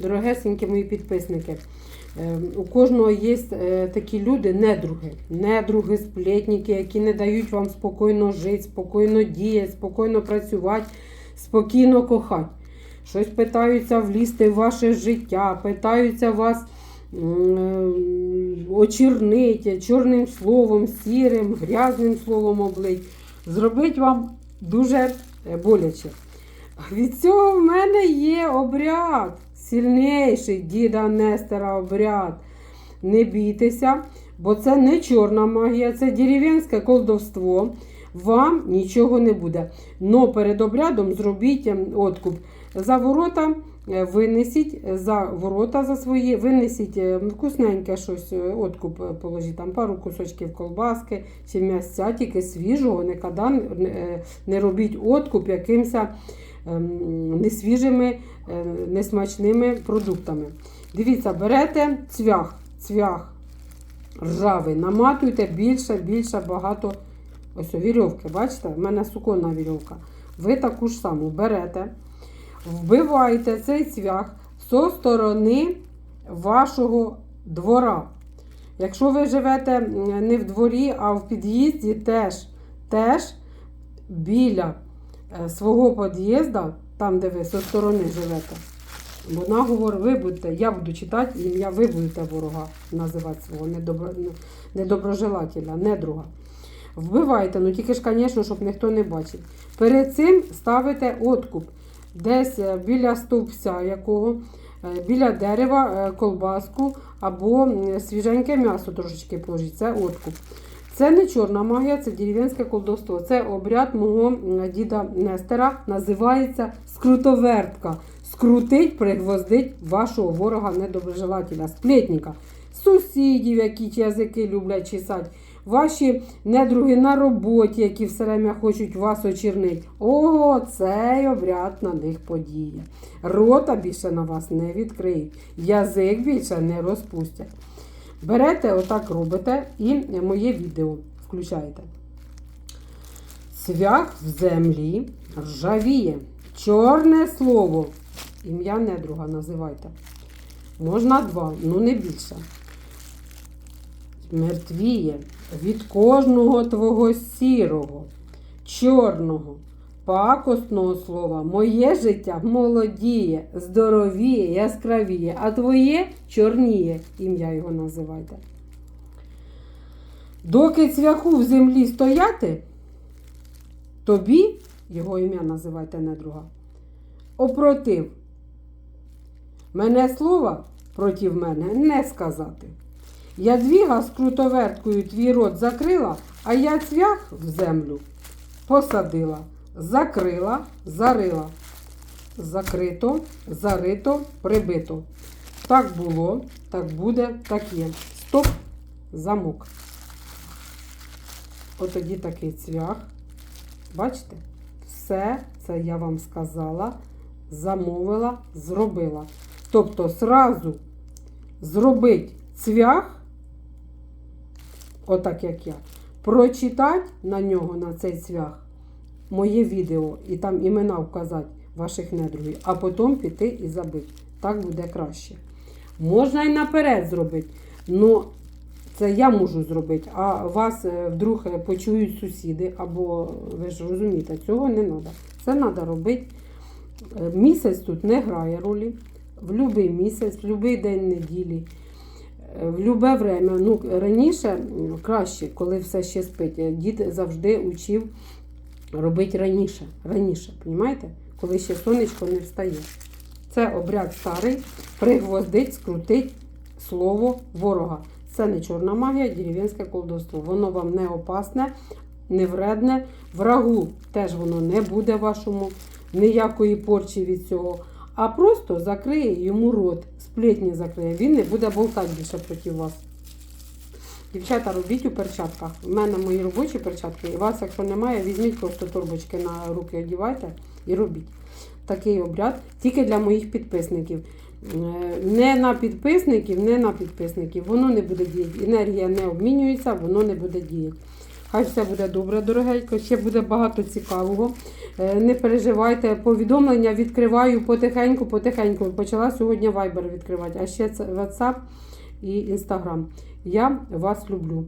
дорогесенькі мої підписники. Е, У кожного є е, такі люди, недруги, недруги, сплетники, які не дають вам спокійно жити, спокійно діяти, спокійно працювати, спокійно кохати. Щось питаються влізти в ваше життя, питаються вас е, чорним словом, сірим, грязним словом облить. Зробить вам дуже е, боляче. Від цього в мене є обряд, сильніший діда Нестера обряд. Не бійтеся, бо це не чорна магія, це дерев'янське колдовство. Вам нічого не буде. Но перед обрядом зробіть ем, откуп. За ворота е, винесіть, за ворота за свої, винесіть е, вкусненьке щось, е, откуп е, положіть, там пару кусочків колбаски чи м'ясця, тільки свіжого, ніколи не, робіть откуп якимось ем, несвіжими, несмачними продуктами. Дивіться, берете цвях, цвях ржавий, наматуйте більше, більше, багато ось вірьовки. Бачите, в мене суконна вірьовка. Ви таку ж саму берете, вбиваєте цей цвях зі сторони вашого двора. Якщо ви живете не в дворі, а в під'їзді, теж, теж біля е, свого під'їзду, там, де ви зі сторони живете, бо наговор ви будете, я буду читати ім'я, ви будете ворога називати свого недобро, недоброжелателя, недруга. Вбивайте, ну тільки ж, звісно, щоб ніхто не бачив. Перед цим ставите откуп. Десь е, біля стовпця якого, е, біля дерева е, колбаску або свіженьке м'ясо трошечки положіть. Це откуп. Це не чорна магія, це дерев'янське колдовство. Це обряд мого діда Нестера. Називається скрутовертка. Скрутить, пригвоздить вашого ворога недоброжелателя, сплетника, сусідів, які язики люблять чесати, ваші недруги на роботі, які все время хочуть вас очернити. О, цей обряд на них подіє. Рота більше на вас не відкриють, язик більше не розпустять. Берете, отак робите і моє відео включаєте. Цвях в землі ржавіє. Чорне слово. Ім'я недруга називайте. Можна два, ну не більше. Мертвіє від кожного твого сірого, чорного, пакосного слова. Моє життя молодіє, здоровіє, яскравіє, а твоє чорніє. Ім'я його називайте. Доки цвяху в землі стояти, тобі, його ім'я називайте недруга, опротив. Мене слова проти мене не сказати. Ядвіга з крутоверткою твій рот закрила, а я цвях в землю посадила, закрила, зарила. Закрито, зарито, прибито. Так було, так буде, так є. Стоп, замок. От тоді такий цвях. Бачите? Все це я вам сказала, замовила, зробила. Тобто, сразу зробить цвях, отак як я, прочитати на нього, на цей цвях, моє відео, і там імена вказати ваших недругів, а потім піти і забити. Так буде краще. Можна і наперед зробити. Ну, це я можу зробити, а вас е, вдруг е, почують сусіди, або ви ж розумієте, цього не треба. Це треба робити. Е, Місяць тут не грає ролі. В будь-який місяць, в будь-який день неділі, в будь-яке время. Ну, раніше краще, коли все ще спить. Дід завжди учив робити раніше. Раніше, розумієте? Коли ще сонечко не встає. Це обряд старий, пригвоздить, скрутить слово ворога. Це не чорна магія, дерев'янське колдовство. Воно вам не опасне, не вредне. Врагу теж воно не буде вашому, ніякої порчі від цього. А просто закриє йому рот, сплетні закриє. Він не буде болтати більше проти вас. Дівчата, робіть у перчатках. У мене мої робочі перчатки. І вас, якщо немає, візьміть просто торбочки на руки, одівайте і робіть. Такий обряд тільки для моїх підписників. Е, Не на підписників, не на підписників. Воно не буде діяти. Енергія не обмінюється, воно не буде діяти. Хай все буде добре, дорогенько. Ще буде багато цікавого. Е, Не переживайте, повідомлення відкриваю потихеньку, потихеньку. Почала сьогодні Viber відкривати, а ще WhatsApp і Інстаграм. Я вас люблю.